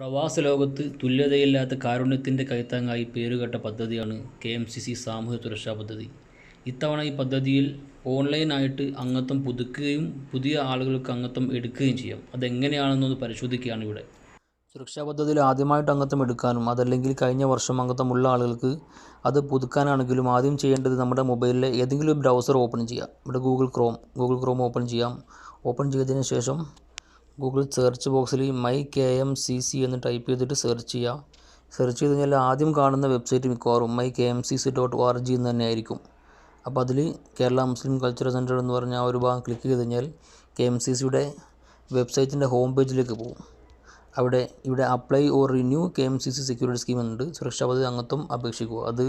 പ്രവാസ ലോകത്ത് തുല്യതയില്ലാത്ത കാരുണ്യത്തിന്റെ കൈത്താങ്ങായി പേരുകേട്ട പദ്ധതിയാണ് കെ എം സി സി സാമൂഹ്യ സുരക്ഷാ പദ്ധതി. ഇത്തവണ ഈ പദ്ധതിയിൽ ഓൺലൈനായിട്ട് അംഗത്വം പുതുക്കുകയും പുതിയ ആളുകൾക്ക് അംഗത്വം എടുക്കുകയും ചെയ്യാം. അതെങ്ങനെയാണെന്നൊന്ന് പരിശോധിക്കുകയാണ് ഇവിടെ. സുരക്ഷാ പദ്ധതിയിൽ ആദ്യമായിട്ട് അംഗത്വം എടുക്കാനും അതല്ലെങ്കിൽ കഴിഞ്ഞ വർഷം അംഗത്വമുള്ള ആളുകൾക്ക് അത് പുതുക്കാനാണെങ്കിലും ആദ്യം ചെയ്യേണ്ടത് നമ്മുടെ മൊബൈലിലെ ഏതെങ്കിലും ബ്രൗസർ ഓപ്പൺ ചെയ്യുക ഇവിടെ Google Chrome Google Chrome open ചെയ്യാം. ഓപ്പൺ ചെയ്തതിന് ശേഷം ഗൂഗിൾ സെർച്ച് ബോക്സിൽ my K M C C എന്ന് ടൈപ്പ് ചെയ്തിട്ട് സെർച്ച് ചെയ്യുക. സെർച്ച് ചെയ്ത് കഴിഞ്ഞാൽ ആദ്യം കാണുന്ന വെബ്സൈറ്റ് മിക്കവാറും my K M C C dot O R G എന്ന് തന്നെ ആയിരിക്കും. അപ്പോൾ അതിൽ കേരള മുസ്ലിം കൾച്ചറൽ സെന്റർ എന്ന് പറഞ്ഞ ആ ഒരു ഭാഗം ക്ലിക്ക് ചെയ്ത് കഴിഞ്ഞാൽ കെ എം സി സിയുടെ വെബ്സൈറ്റിന്റെ ഹോം പേജിലേക്ക് പോകും. അവിടെ ഇവിടെ apply or renew K M C C security scheme എന്നുണ്ട്. സുരക്ഷാ പദ്ധതി അംഗത്വം അപേക്ഷിക്കുക. അത്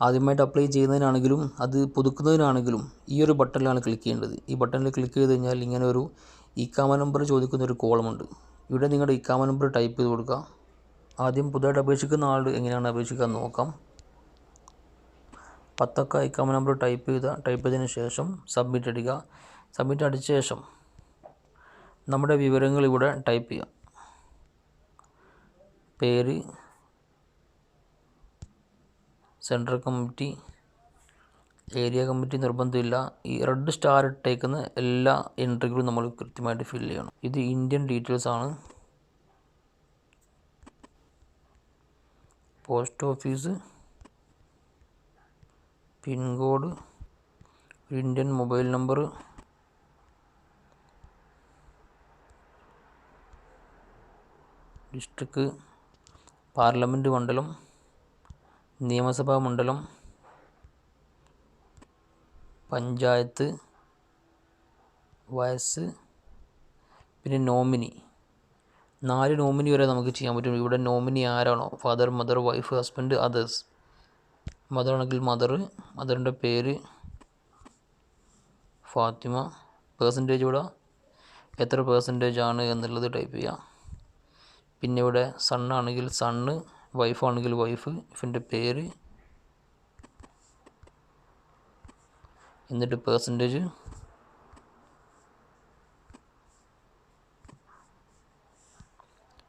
ആദ്യമായിട്ട് അപ്ലൈ ചെയ്യുന്നതിനാണെങ്കിലും അത് പുതുക്കുന്നതിനാണെങ്കിലും ഈ ഒരു ബട്ടണിലാണ് ക്ലിക്ക് ചെയ്യേണ്ടത്. ഈ ബട്ടണിൽ ക്ലിക്ക് ചെയ്ത് കഴിഞ്ഞാൽ ഇങ്ങനെ ഒരു ഇക്കാമ നമ്പർ ചോദിക്കുന്ന ഒരു കോളമുണ്ട് ഇവിടെ നിങ്ങളുടെ ഇക്കാമ നമ്പർ ടൈപ്പ് ചെയ്ത് കൊടുക്കുക ആദ്യം പുതുതായിട്ട് അപേക്ഷിക്കുന്ന ആൾ എങ്ങനെയാണ് അപേക്ഷിക്കാൻ നോക്കാം. പത്തക്ക ഇക്കാമ നമ്പർ ടൈപ്പ് ചെയ്ത ടൈപ്പ് ചെയ്തതിന് ശേഷം സബ്മിറ്റ് അടിക്കുക സബ്മിറ്റ് അടിച്ച ശേഷം നമ്മുടെ വിവരങ്ങൾ ഇവിടെ ടൈപ്പ് ചെയ്യാം. പേര് സെൻട്രൽ കമ്മിറ്റി ഏരിയ കമ്മിറ്റി നിർബന്ധമില്ല. ഈ റെഡ് സ്റ്റാർ ഇട്ടേക്കുന്ന എല്ലാ എൻട്രികളും നമ്മൾ കൃത്യമായിട്ട് ഫില്ല് ചെയ്യണം. ഇത് ഇന്ത്യൻ ഡീറ്റെയിൽസ് ആണ്. Post office pincode Indian mobile number district parliament മണ്ഡലം നിയമസഭാ മണ്ഡലം പഞ്ചായത്ത് വയസ്സ് പിന്നെ നോമിനി നാല് നോമിനി വരെ നമുക്ക് ചെയ്യാൻ പറ്റും. ഇവിടെ നോമിനി ആരാണോ? Father mother wife husband others mother ആണെങ്കിൽ മദർ മദറിന്റെ പേര് ഫാത്തിമ. പേഴ്സന്റേജ് ഇവിടെ എത്ര പേഴ്സന്റേജ് ആണ് എന്നുള്ളത് ടൈപ്പ് ചെയ്യാം. പിന്നെ ഇവിടെ സണ്ണാണെങ്കിൽ സണ്ണ് വൈഫാണെങ്കിൽ വൈഫ് ഇവന്റെ പേര് എന്നിട്ട് പേഴ്സന്റേജ്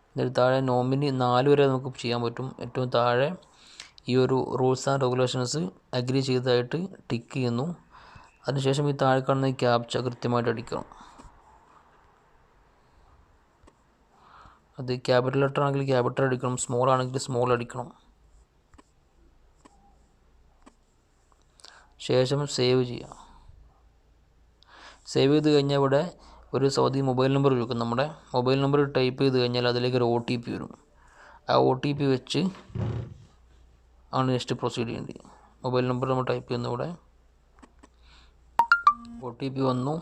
എന്നിട്ട് താഴെ നോമിനി നാല് വരെ നമുക്ക് ചെയ്യാൻ പറ്റും. ഏറ്റവും താഴെ ഈ ഒരു റൂൾസ് ആൻഡ് റെഗുലേഷൻസ് അഗ്രി ചെയ്തതായിട്ട് ടിക്ക് ചെയ്യുന്നു. അതിനുശേഷം ഈ താഴെ കാണുന്ന ഈ ക്യാപ്ച കൃത്യമായിട്ട് അടിക്കണം. അത് ക്യാപിറ്റൽ ലെറ്റർ ആണെങ്കിൽ ക്യാപിറ്റൽ അടിക്കണം സ്മോൾ ആണെങ്കിൽ സ്മോൾ അടിക്കണം. ശേഷം സേവ് ചെയ്യുക സേവ് ചെയ്ത് കഴിഞ്ഞാൽ ഇവിടെ ഒരു സൗദി മൊബൈൽ നമ്പർ ചോദിക്കും നമ്മുടെ മൊബൈൽ നമ്പർ ടൈപ്പ് ചെയ്ത് കഴിഞ്ഞാൽ അതിലേക്ക് ഒരു ഒ ടി പി വരും. ആ ഒ ടി പി വെച്ച് ആണ് നെക്സ്റ്റ് പ്രൊസീഡ് ചെയ്യേണ്ടത്. മൊബൈൽ നമ്പർ നമ്മൾ ടൈപ്പ് ചെയ്യുന്ന ഇവിടെ ഒ ടി പി വന്നു.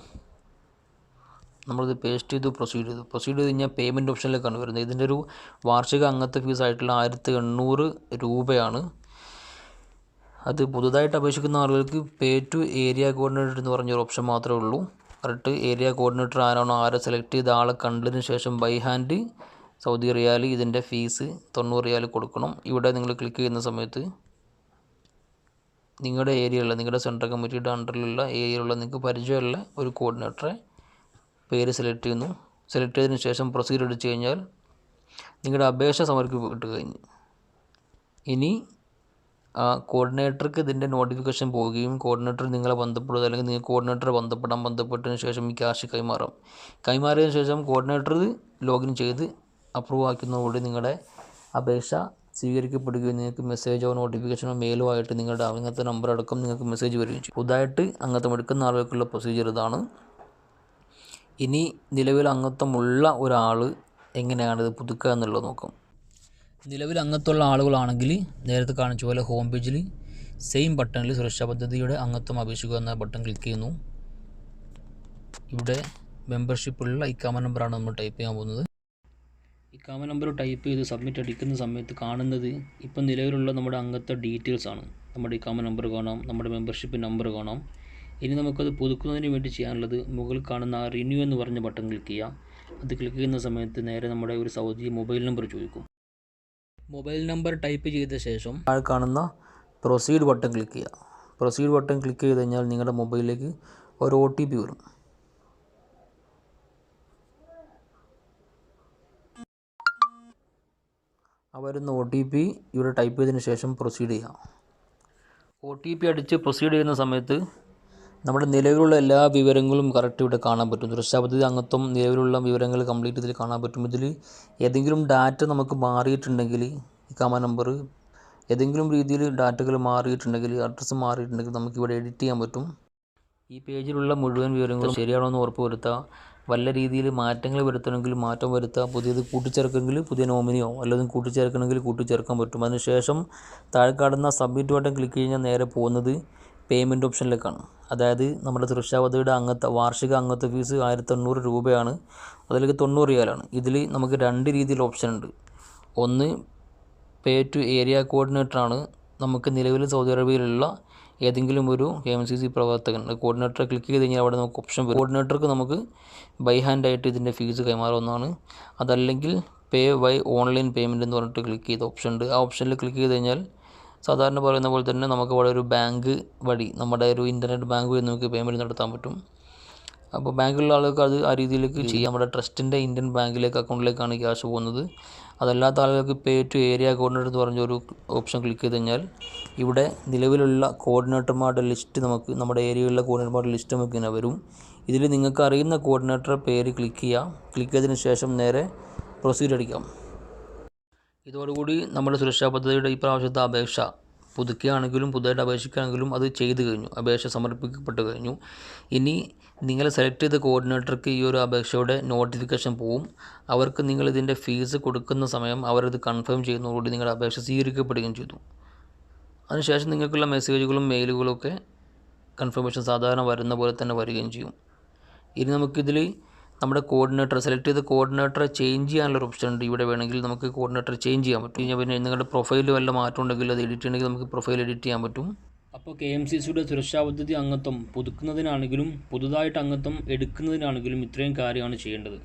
നമ്മളിത് പേസ്റ്റ് ചെയ്തു പ്രൊസീഡ് ചെയ്തു. പ്രൊസീഡ് ചെയ്ത് കഴിഞ്ഞാൽ പേയ്മെന്റ് ഓപ്ഷനിലേക്കാണ് വരുന്നത്. ഇതിന്റെ ഒരു വാർഷിക അംഗത്വ ഫീസ് ആയിട്ടുള്ള ആയിരത്തി എണ്ണൂറ് രൂപയാണ് അത് പുതുതായിട്ട് അപേക്ഷിക്കുന്ന ആളുകൾക്ക് പേ ടു ഏരിയ കോർഡിനേറ്റർ എന്ന് പറഞ്ഞൊരു ഓപ്ഷൻ മാത്രമേ ഉള്ളൂ. കറക്റ്റ് ഏരിയ കോർഡിനേറ്റർ ആരാണോ ആരെ സെലക്ട് ചെയ്ത ആളെ കണ്ടതിന് ശേഷം ബൈ ഹാൻഡ് സൗദി റിയാൽ ഇതിന്റെ ഫീസ് തൊണ്ണൂറ് റിയാൽ കൊടുക്കണം. ഇവിടെ നിങ്ങൾ ക്ലിക്ക് ചെയ്യുന്ന സമയത്ത് നിങ്ങളുടെ ഏരിയയിലുള്ള നിങ്ങളുടെ സെൻട്രൽ കമ്മിറ്റിയുടെ അണ്ടറിലുള്ള ഏരിയയിലുള്ള നിങ്ങൾക്ക് പരിചയമുള്ള ഒരു കോർഡിനേറ്ററെ പേര് സെലക്ട് ചെയ്യുന്നു. സെലക്ട് ചെയ്തതിന് ശേഷം പ്രൊസീജിയർ അടിച്ചു കഴിഞ്ഞാൽ നിങ്ങളുടെ അപേക്ഷ സമർപ്പിക്കപ്പെട്ട് കഴിഞ്ഞു. ഇനി കോർഡിനേറ്റർക്ക് ഇതിന്റെ നോട്ടിഫിക്കേഷൻ പോവുകയും കോർഡിനേറ്റർ നിങ്ങളെ ബന്ധപ്പെടുക അല്ലെങ്കിൽ നിങ്ങൾ കോർഡിനേറ്ററെ ബന്ധപ്പെടാൻ ബന്ധപ്പെട്ടതിന് ശേഷം ഈ ക്യാഷ് കൈമാറും. കൈമാറിയതിന് ശേഷം കോർഡിനേറ്റർ ലോഗിൻ ചെയ്ത് അപ്രൂവ് ആക്കുന്നതോടെ നിങ്ങളുടെ അപേക്ഷ സ്വീകരിക്കപ്പെടുകയും നിങ്ങൾക്ക് മെസ്സേജോ നോട്ടിഫിക്കേഷനോ മെയിലോ ആയിട്ട് നിങ്ങളുടെ അങ്ങനത്തെ നമ്പർ അടക്കം നിങ്ങൾക്ക് മെസ്സേജ് വരികയും ചെയ്യും. പുതുതായിട്ട് അംഗത്വം എടുക്കുന്ന ആളുകൾക്കുള്ള പ്രൊസീജിയർ ഇതാണ്. ഇനി നിലവിൽ അംഗത്വമുള്ള ഒരാൾ എങ്ങനെയാണിത് പുതുക്കുക എന്നുള്ളത് നോക്കാം. നിലവിൽ അംഗത്വമുള്ള ആളുകളാണെങ്കിൽ നേരത്തെ കാണിച്ച പോലെ ഹോം പേജിൽ സെയിം ബട്ടണിൽ സുരക്ഷാ പദ്ധതിയുടെ അംഗത്വം അപേക്ഷിക്കുക എന്ന ബട്ടൺ ക്ലിക്ക് ചെയ്യുന്നു. ഇവിടെ മെമ്പർഷിപ്പുള്ള ഇക്കാമ നമ്പറാണ് നമ്മൾ ടൈപ്പ് ചെയ്യാൻ പോകുന്നത്. ഇക്കാമ നമ്പർ ടൈപ്പ് ചെയ്ത് സബ്മിറ്റ് അടിക്കുന്ന സമയത്ത് കാണുന്നത് ഇപ്പം നിലവിലുള്ള നമ്മുടെ അംഗത്വ ഡീറ്റെയിൽസ് ആണ്. നമ്മുടെ ഇക്കാമ നമ്പർ കാണാം നമ്മുടെ മെമ്പർഷിപ്പ് നമ്പർ കാണാം. ഇനി നമുക്കത് പുതുക്കുന്നതിന് വേണ്ടി ചെയ്യാനുള്ളത് മുകളിൽ കാണുന്ന റിന്യൂ എന്ന് പറഞ്ഞ ബട്ടൺ ക്ലിക്ക് ചെയ്യാം അത് ക്ലിക്ക് ചെയ്യുന്ന സമയത്ത് നേരെ നമ്മുടെ ഒരു സൗദി മൊബൈൽ നമ്പർ ചോദിക്കും. മൊബൈൽ നമ്പർ ടൈപ്പ് ചെയ്ത ശേഷം താഴെ കാണുന്ന പ്രൊസീഡ് ബട്ടൺ ക്ലിക്ക് ചെയ്യുക. പ്രൊസീഡ് ബട്ടൺ ക്ലിക്ക് ചെയ്ത് കഴിഞ്ഞാൽ നിങ്ങളുടെ മൊബൈലിലേക്ക് ഒരു ഒ ടി പി വരും. ആ വരുന്ന ഒ ടി പി ഇവിടെ ടൈപ്പ് ചെയ്തതിന് ശേഷം പ്രൊസീഡ് ചെയ്യാം ഒ ടി പി അടിച്ച് പ്രൊസീഡ് ചെയ്യുന്ന സമയത്ത് നമ്മുടെ നിലവിലുള്ള എല്ലാ വിവരങ്ങളും കറക്റ്റ് ഇവിടെ കാണാൻ പറ്റും. സുരക്ഷാ പദ്ധതി അംഗത്വം നിലവിലുള്ള വിവരങ്ങൾ കംപ്ലീറ്റ് ഇതിൽ കാണാൻ പറ്റും. ഇതിൽ ഏതെങ്കിലും ഡാറ്റ നമുക്ക് മാറിയിട്ടുണ്ടെങ്കിൽ ഇക്കാമ നമ്പർ ഏതെങ്കിലും രീതിയിൽ ഡാറ്റകൾ മാറിയിട്ടുണ്ടെങ്കിൽ അഡ്രസ്സ് മാറിയിട്ടുണ്ടെങ്കിൽ നമുക്ക് ഇവിടെ എഡിറ്റ് ചെയ്യാൻ പറ്റും. ഈ പേജിലുള്ള മുഴുവൻ വിവരങ്ങളും ശരിയാണോ എന്ന് ഉറപ്പ് വല്ല രീതിയിൽ മാറ്റങ്ങൾ വരുത്തണമെങ്കിൽ മാറ്റം വരുത്തുക പുതിയത് കൂട്ടിച്ചേർക്കണമെങ്കിൽ പുതിയ നോമിനിയോ അല്ലെങ്കിൽ കൂട്ടിച്ചേർക്കണമെങ്കിൽ കൂട്ടിച്ചേർക്കാൻ പറ്റും. അതിനുശേഷം താഴെ കാണുന്ന സബ്മിറ്റ് ബട്ടൺ ക്ലിക്ക് കഴിഞ്ഞാൽ നേരെ പോകുന്നത് പേയ്മെന്റ് ഓപ്ഷനിലേക്കാണ് അതായത് നമ്മുടെ സുരക്ഷാ പദ്ധതിയുടെ അംഗത്വ വാർഷിക അംഗത്വ ഫീസ് ആയിരത്തി തൊണ്ണൂറ് രൂപയാണ്. അതിലേക്ക് തൊണ്ണൂറ് റിയാലാണ്. ഇതിൽ നമുക്ക് രണ്ട് രീതിയിൽ ഓപ്ഷൻ ഉണ്ട്. ഒന്ന് പേ ടു ഏരിയ കോർഡിനേറ്ററാണ് നമുക്ക് നിലവിൽ സൗദി അറേബ്യയിലുള്ള ഏതെങ്കിലും ഒരു എം സി സി പ്രവർത്തകൻ കോർഡിനേറ്ററെ ക്ലിക്ക് ചെയ്ത് കഴിഞ്ഞാൽ അവിടെ നമുക്ക് ഓപ്ഷൻ വരും. കോർഡിനേറ്റർക്ക് നമുക്ക് ബൈ ഹാൻഡ് ആയിട്ട് ഇതിന്റെ ഫീസ് കൈമാറാവുന്നതാണ്. അതല്ലെങ്കിൽ പേ വൈ ഓൺലൈൻ പേയ്മെന്റ് എന്ന് പറഞ്ഞിട്ട് ക്ലിക്ക് ചെയ്ത ഓപ്ഷൻ ഉണ്ട്. ആ ഓപ്ഷനിൽ ക്ലിക്ക് ചെയ്ത് കഴിഞ്ഞാൽ സാധാരണ പറയുന്ന പോലെ തന്നെ നമുക്ക് അവിടെ ഒരു ബാങ്ക് വഴി നമ്മുടെ ഒരു ഇന്റർനെറ്റ് ബാങ്ക് വഴി നമുക്ക് പേയ്മെന്റ് നടത്താൻ പറ്റും. അപ്പോൾ ബാങ്കിലുള്ള ആളുകൾക്ക് അത് ആ രീതിയിലേക്ക് ചെയ്യാം. നമ്മുടെ ട്രസ്റ്റിന്റെ ഇന്ത്യൻ ബാങ്കിലേക്ക് അക്കൗണ്ടിലേക്കാണ് ക്യാഷ് പോകുന്നത്. അതല്ലാത്ത ആളുകൾക്ക് പേ ടു ഏരിയ കോർഡിനേറ്റർ എന്ന് പറഞ്ഞ ഒരു ഓപ്ഷൻ ക്ലിക്ക് ചെയ്ത് കഴിഞ്ഞാൽ ഇവിടെ നിലവിലുള്ള കോർഡിനേറ്റർമാരുടെ ലിസ്റ്റ് നമുക്ക് നമ്മുടെ ഏരിയയിലുള്ള കോർഡിനേറ്റർമാരുടെ ലിസ്റ്റ് നമുക്ക് ഇങ്ങനെ വരും. ഇതിൽ നിങ്ങൾക്ക് അറിയുന്ന കോർഡിനേറ്റർ പേര് ക്ലിക്ക് ചെയ്യാം ക്ലിക്ക് ചെയ്തതിന് ശേഷം നേരെ പ്രൊസീഡ് അടിക്കാം. ഇതോടുകൂടി നമ്മുടെ സുരക്ഷാ പദ്ധതിയുടെ ഈ പ്രാവശ്യത്തെ അപേക്ഷ പുതുക്കുകയാണെങ്കിലും പുതുതായിട്ട് അപേക്ഷിക്കുകയാണെങ്കിലും അത് ചെയ്തു കഴിഞ്ഞു. അപേക്ഷ സമർപ്പിക്കപ്പെട്ട് കഴിഞ്ഞു. ഇനി നിങ്ങൾ സെലക്ട് ചെയ്ത കോർഡിനേറ്റർക്ക് ഈ ഒരു അപേക്ഷയുടെ നോട്ടിഫിക്കേഷൻ പോവും. അവർക്ക് നിങ്ങൾ ഇതിന്റെ ഫീസ് കൊടുക്കുന്ന സമയം അവരത് കൺഫേം ചെയ്യുന്നതോടുകൂടി നിങ്ങളുടെ അപേക്ഷ സ്വീകരിക്കപ്പെടുകയും ചെയ്തു. അതിനുശേഷം നിങ്ങൾക്കുള്ള മെസ്സേജുകളും മെയിലുകളും ഒക്കെ കൺഫർമേഷൻ സാധാരണ വരുന്ന പോലെ തന്നെ വരികയും ചെയ്യും. ഇനി നമുക്കിതിൽ നമ്മുടെ കോർഡിനേറ്റർ സെലക്ട് ചെയ്ത് കോർഡിനേറ്റർ ചേഞ്ച് ചെയ്യാനുള്ള ഒരു ഓപ്ഷൻ ഉണ്ട്. ഇവിടെ വേണമെങ്കിൽ നമുക്ക് കോർഡിനേറ്റർ ചേഞ്ച് ചെയ്യാൻ പറ്റും. കഴിഞ്ഞാൽ പിന്നെ നിങ്ങളുടെ പ്രൊഫൈൽ വല്ല മാറ്റം ഉണ്ടെങ്കിൽ അത് എഡിറ്റ് ചെയ്യണമെങ്കിൽ നമുക്ക് പ്രൊഫൈൽ എഡിറ്റ് ചെയ്യാൻ പറ്റും. അപ്പോൾ കെ എം സി സിയുടെ സുരക്ഷാ പദ്ധതി അംഗത്വം പുതുക്കുന്നതിനാണെങ്കിലും പുതുതായിട്ട് അംഗത്വം എടുക്കുന്നതിനാണെങ്കിലും ഇത്രയും കാര്യമാണ് ചെയ്യേണ്ടത്.